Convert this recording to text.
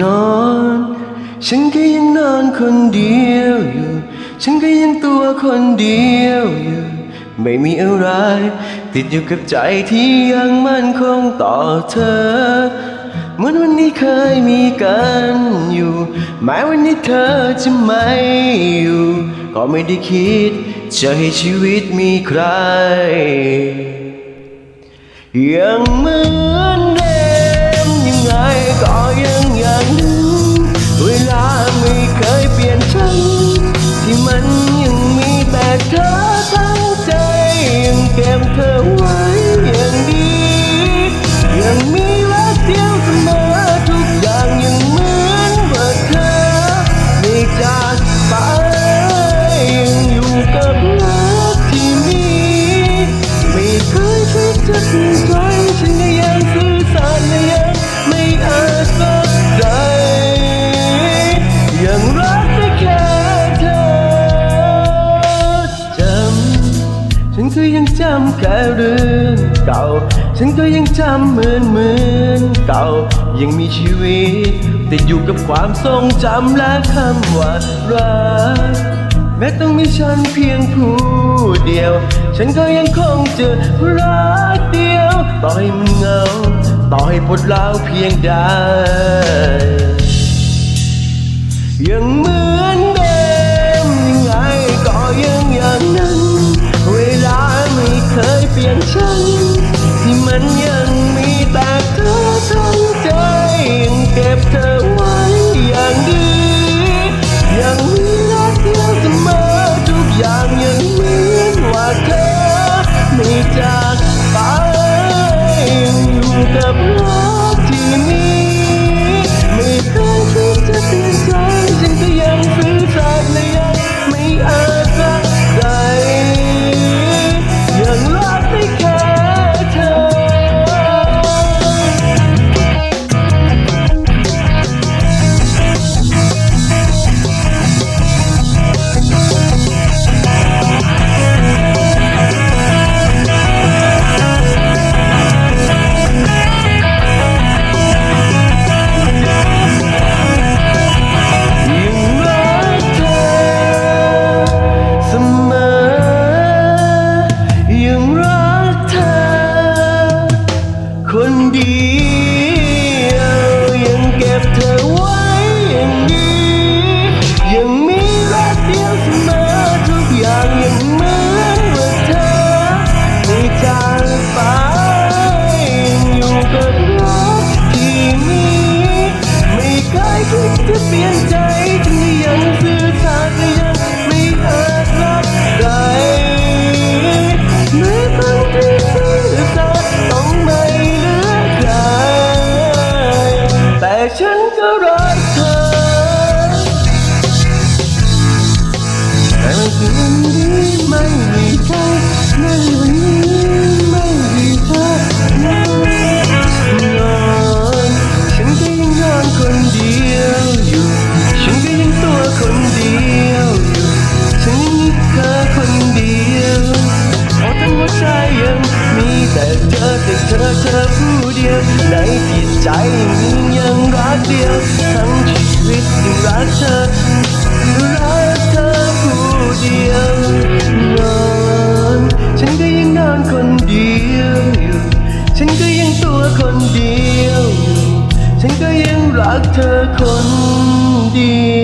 นอน ฉันก็ยังนอนคนเดียวอยู่ ฉันก็ยังตัวคนเดียวอยู่ ไม่มีอะไร ติดอยู่กับใจที่ยังมั่นคงต่อเธอ เหมือนวันนี้เคยมีกันอยู่ แม้วันนี้เธอจะไม่อยู่ ก็ไม่ได้คิด จะให้ชีวิตมีใคร ยังเหมือนเดิมยังไงก็ ยังเก็ยังจำแค่เรื่องเก่า ฉันก็ยังจำเหมือนเหมือนเก่า ยังมีชีวิตติดอยู่กับความทรงจำและคำว่ารัก แม้ต้องมีฉันเพียงผู้เดียว ฉันก็ยังคงเจะรักเดียว ต่อให้มันเงา ต่อให้ปวดร้าวเพียงใด เดียวยังเก็บเธอไว้อย่างนี้ยัง ฉันก็รักเธอ แต่วันนี้ไม่มีเธอในวันนี้ไม่มีเธอนอนฉันก็ยังนอนคนเดียวอยู่ ฉันก็ยังตัวคนเดียวอยู่ ฉันยังมีเธอคนเดียวเพราะทั้งหัวใจยังมีแต่เธอแต่เธอเธอผู้เดียว ในจิตใจมียังรักเดียวทั้งชีวิตยังรักเธอรักเธอผู้เดียวนอนฉันก็ยังนอนคนเดียวอยู่ฉันก็ยังตัวคนเดียวอยู่ฉันก็ยังรักเธอคนเดียว